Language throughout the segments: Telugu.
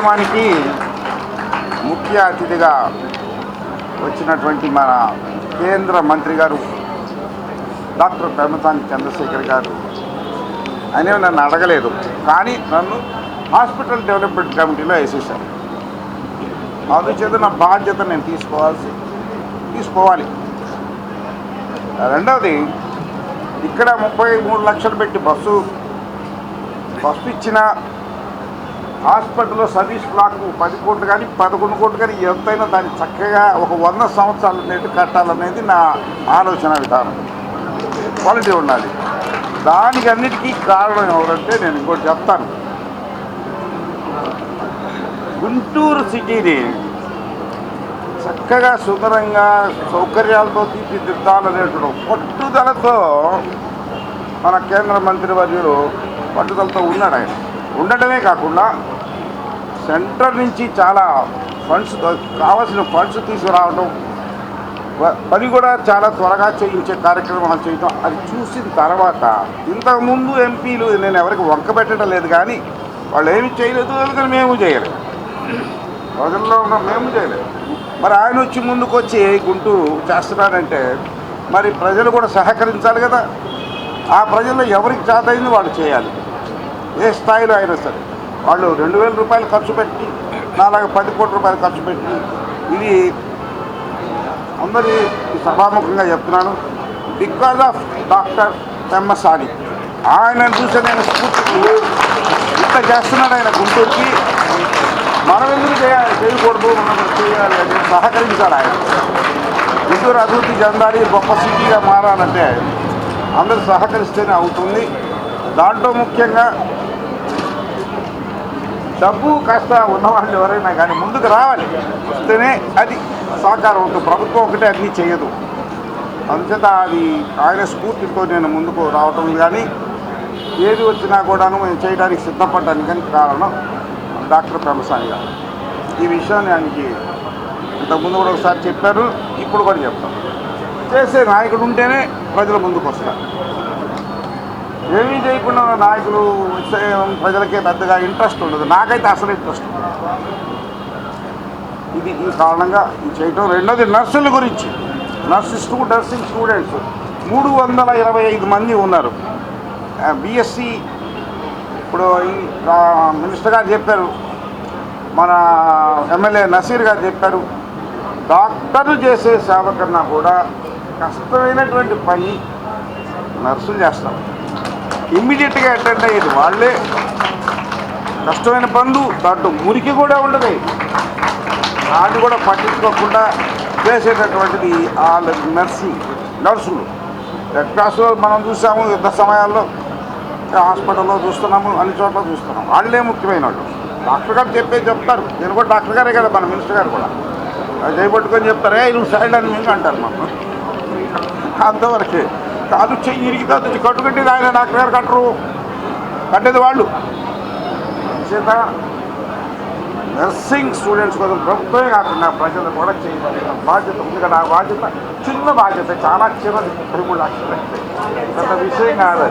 కార్యక్రమానికి ముఖ్య అతిథిగా వచ్చినటువంటి మన కేంద్ర మంత్రి గారు డాక్టర్ పెమతాని చంద్రశేఖర్ గారు. అనేవి నన్ను అడగలేదు కానీ నన్ను హాస్పిటల్ డెవలప్మెంట్ కమిటీలో వేసేసారు అందుచేత నా బాధ్యత నేను తీసుకోవాల్సి తీసుకోవాలి. రెండవది ఇక్కడ ముప్పై మూడు లక్షలు పెట్టి బస్సు బస్సు ఇచ్చిన హాస్పిటల్లో సర్వీస్ బ్లాక్ పది కోట్లు కానీ పదకొండు కోట్లు కానీ ఎంతైనా దాన్ని చక్కగా ఒక వంద సంవత్సరాలు నేటి కట్టాలనేది నా ఆలోచన విధానం. క్వాలిటీ ఉండాలి. దానికి అన్నిటికీ కారణం ఎవరంటే నేను ఇంకోటి చెప్తాను. గుంటూరు సిటీని చక్కగా సుందరంగా సౌకర్యాలతో తీర్చిదిద్దాలనేటువంటి పట్టుదలతో మన కేంద్ర మంత్రి వర్యులు పట్టుదలతో ఉన్నాడు ఆయన. ఉండటమే కాకుండా సెంటర్ నుంచి చాలా ఫండ్స్ కావాల్సిన ఫండ్స్ తీసుకురావడం వ- పని కూడా చాలా త్వరగా చేయించే కార్యక్రమాలు చేయటం అది చూసిన తర్వాత ఇంతకుముందు ఎంపీలు నేను ఎవరికి వంక పెట్టడం లేదు కానీ వాళ్ళు ఏమి చేయలేదు అందుకని మేము చేయలేదు. ప్రజల్లో ఉన్న మేము చేయలేదు. మరి ఆయన వచ్చి ముందుకు వచ్చి గుంటూరు చేస్తున్నాడంటే మరి ప్రజలు కూడా సహకరించాలి కదా. ఆ ప్రజల్లో ఎవరికి చేతయింది వాళ్ళు చేయాలి. ఏ స్థాయిలో అయినా సరే. వాళ్ళు రెండు వేల రూపాయలు ఖర్చు పెట్టి నాలుగు పది కోట్ల రూపాయలు ఖర్చు పెట్టి ఇది అందరి సభాముఖంగా చెప్తున్నాను. బికాజ్ ఆఫ్ డాక్టర్ పెమ్మసాని ఆయన చూసే నేను స్ఫూర్తి ఇంత చేస్తున్నాడు ఆయన గుంటూరుకి. మనం ఎందుకు చేయాలి? చేయకూడదు మనం చేయాలి అని సహకరించాలి ఆయన. గుంటూరు అభివృద్ధి చెందాలి గొప్ప సిటీగా మారాలంటే అందరూ సహకరిస్తేనే అవుతుంది. దాంట్లో ముఖ్యంగా డబ్బు కాస్త ఉన్నవాళ్ళు ఎవరైనా కానీ ముందుకు రావాలి. వస్తేనే అది సహకారం ఉంటుంది. ప్రభుత్వం ఒకటే అన్నీ చేయదు. అందుచేత అది ఆయన స్ఫూర్తితో నేను ముందుకు రావటం కానీ ఏది వచ్చినా కూడాను నేను చేయడానికి సిద్ధపడ్డానికి కానీ కారణం డాక్టర్ పెమసాని గారు. ఈ విషయాన్ని ఆయనకి ఇంతకుముందు కూడా ఒకసారి చెప్పారు. ఇప్పుడు కూడా చెప్తాం. చేసే నాయకుడు ఉంటేనే ప్రజల ముందుకు వస్తారు. ఏమీ చేయకుండా నాయకులు ప్రజలకే పెద్దగా ఇంట్రెస్ట్ ఉండదు. నాకైతే అసలు ఇంట్రెస్ట్ ఇది ఈ కారణంగా ఇది చేయటం. రెండోది నర్సుల గురించి. నర్సు స్టూ నర్సింగ్ స్టూడెంట్స్. మూడు వందల ఇరవై ఐదు మంది ఉన్నారు. బిఎస్సి ఇప్పుడు మినిస్టర్ గారు చెప్పారు. మన ఎమ్మెల్యే నసీర్ గారు చెప్పారు. డాక్టర్లు చేసే సేవ కన్నా కూడా కష్టమైనటువంటి పని నర్సులు చేస్తారు. ఇమ్మీడియట్గా అటెండ్ అయ్యేది వాళ్ళే. కష్టమైన పనులు దాంట్లో మురికి కూడా ఉండదు. దాన్ని కూడా పట్టించుకోకుండా చేసేటటువంటిది వాళ్ళ నర్సింగ్ నర్సులు. రెడ్ క్రాస్లో మనం చూసాము యుద్ధ సమయాల్లో. హాస్పిటల్లో చూస్తున్నాము అన్ని చోట్ల చూస్తున్నాము. వాళ్ళే ముఖ్యమైన వాళ్ళు. డాక్టర్ గారు చెప్పే చెప్తారు. నేను కూడా డాక్టర్ గారే కదా మన మినిస్టర్ గారు కూడా. అది చేయబట్టుకొని చెప్తారే ఏ సైడ్ అని మీకు అంటారు మనం అంతవరకే. కాదు చెయ్యి ఇరిగితే అది కట్టు కట్టేది ఆయన నాకు గారు కట్టరు. కట్టేది వాళ్ళు. చేత నర్సింగ్ స్టూడెంట్స్ కోసం ప్రభుత్వమే కాకుండా ప్రజలు కూడా చేయగలిగిన బాధ్యత ఉంది కదా. ఆ బాధ్యత చిన్న బాధ్యత చాలా చిన్నది ముప్పై లక్షలు పెద్ద విషయం కాదు.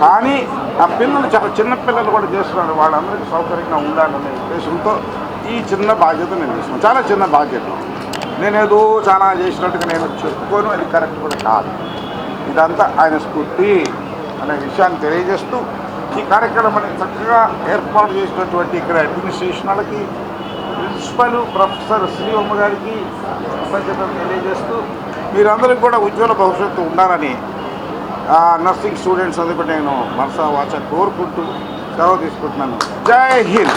కానీ ఆ పిల్లలు చాలా చిన్న పిల్లలు కూడా చేస్తున్నారు. వాళ్ళందరికీ సౌకర్యంగా ఉండాలనే ఉద్దేశంతో ఈ చిన్న బాధ్యత నేను తీసుకున్నాను. చాలా చిన్న బాధ్యత. నేనేదో చాలా చేసినట్టుగా నేను చెప్పుకోను. అది కరెక్ట్ కూడా కాదు. ఇదంతా ఆయన స్ఫూర్తి అనే విషయాన్ని తెలియజేస్తూ ఈ కార్యక్రమాన్ని చక్కగా ఏర్పాటు చేసినటువంటి ఇక్కడ అడ్మినిస్ట్రేషన్లకి ప్రిన్సిపల్ ప్రొఫెసర్ శ్రీవమ్మ గారికి కృతజ్ఞతలు తెలియజేస్తూ మీరందరికీ కూడా ఉజ్వల భవిష్యత్తు ఉండాలని నర్సింగ్ స్టూడెంట్స్ అందరూ కూడా నేను మనసా వాచ కోరుకుంటూ సెలవు తీసుకుంటున్నాను. జై హింద్.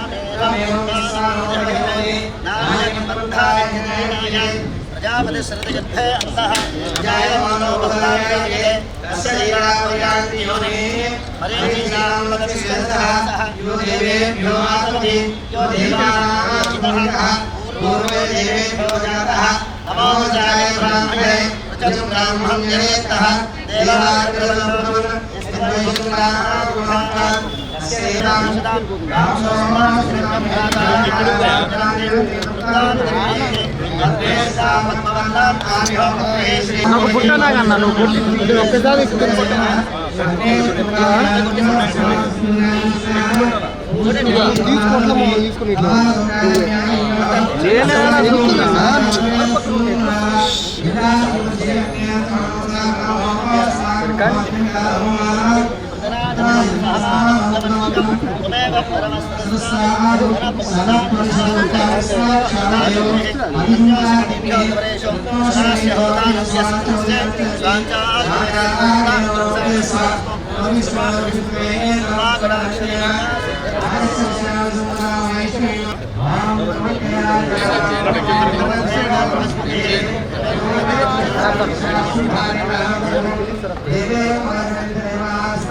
प्रजापतिसृतयुद्धे अन्तः। जायमानो बहलायाये तस्य लीलापर्यान्ति योने हरेणां वदस्यन्तः यो देवेभ्यो मातमति यो देवानामः पूर्वे देवेभ्यो जातः। नमो जाय ब्राह्मणे ऋचं ब्राह्मण्ये स्तः देवाग्रसम्भवन् राम सोमा श्रीराम भ्राता राम राम देव देवता నాకు పుట్టనాగన్నా నువ్వు. పుట్టి ఒక్కసారి తీసుకుని ఇట్లా దేవే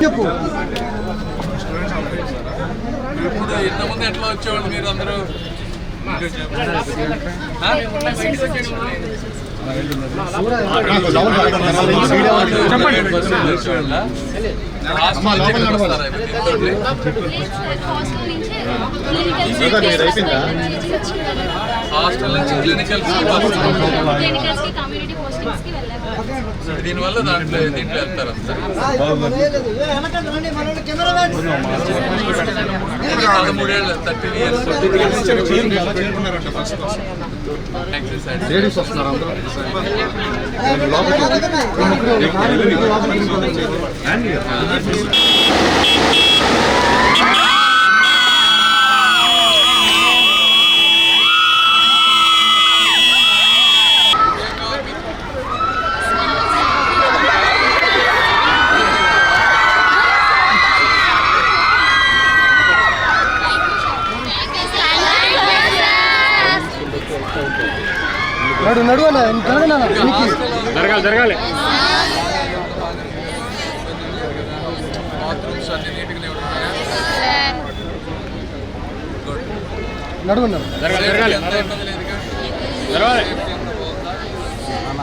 చెప్పు ఇప్పుడు ఇంతకుముందు ఎట్లా వచ్చేవాళ్ళు మీరు అందరూ చెప్పండి హాస్టల్ నుంచి క్లినికల్ దీనివల్ల దాంట్లో దీంట్లో వెళ్తారు పదమూడేళ్ళు థర్టీన్ ఇయర్స్. లేడీస్ వస్తున్నారు అందరూ. నడు జరగాలి జరగాలి బాత్రూమ్స్ అన్ని నీట్గానే ఉన్నాయా నడు అన్న జరగాలి. జరగాలి అన్న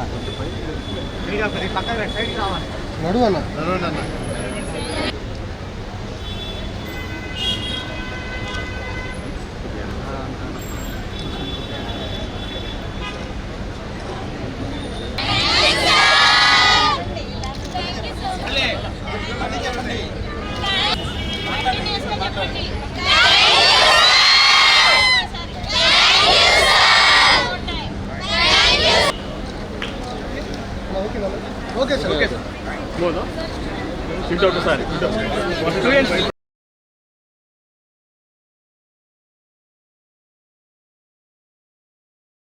ఓకే సార్